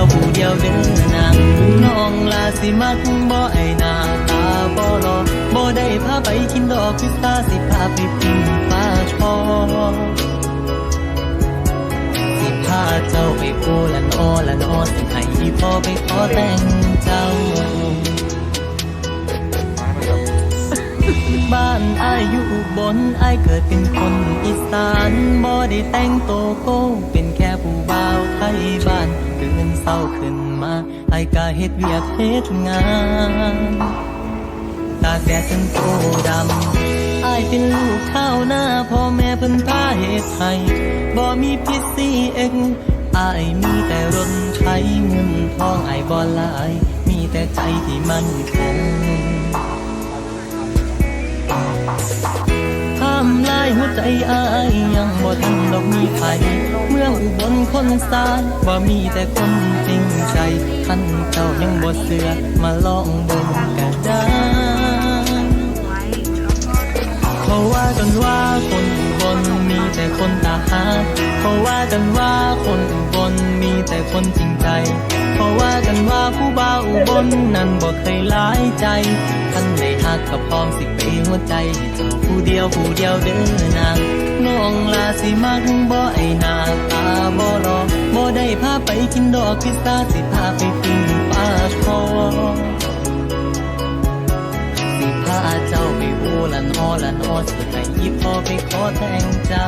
ียวผู้เดียวเด้อนางน้องลาสิมักบ่ไอหนาตาบ่รอบ่ได้พาไปกินดอกพิซซ่าสิพาไปปิ้งปลาชอสิพาเจ้าไปปูละนอละนอสิให้พ่อไปขอแต่งเจ้าบ้านอายุบนอายเกิดเป็นคนอีสานบ่ได้แต่งโตโก้ ขึ้นมาไอายก็เฮ็ดเวียกเฮ็ดงานตากแดดจนโตดำไอายเป็นลูกข้าวหน้าพ่อแม่เพิ่นพาเฮ็ดให้บ่มีพิษซีเองอายมีแต่รนใช้เงินทองไอายบ่หลาย มีแต่ใจที่มั่นคงห้ามลายหัวใจอายยังบ่ทันดอกมีไผเมืองอุบลคนสานบ่มีแต่คนจ ใจท่านเจ้ายังบ่เสือมาลองเบิ่งก็ได้เขาว่ากันว่าคนบลมีแต่คนตาหาเขาว่ากันว่าคนบลมีแต่คนจริงใจเขาว่ากันว่าผู้บ่าวบลนั้นบ่เคยหลายใจท่านได้หักกับพองสิไปหัวใจเจ้าผู้เดียวผู้เดียวเด้อนางน้องลาสิมักบ่ไอ้หนาตาบ่รอ ไปกินดอกพิซซ่าสิพาไปปิ้งปลาทองสิพาเจ้าไปโอละนอละนอสิให้ยิบพอไปขอแต่งเจ้า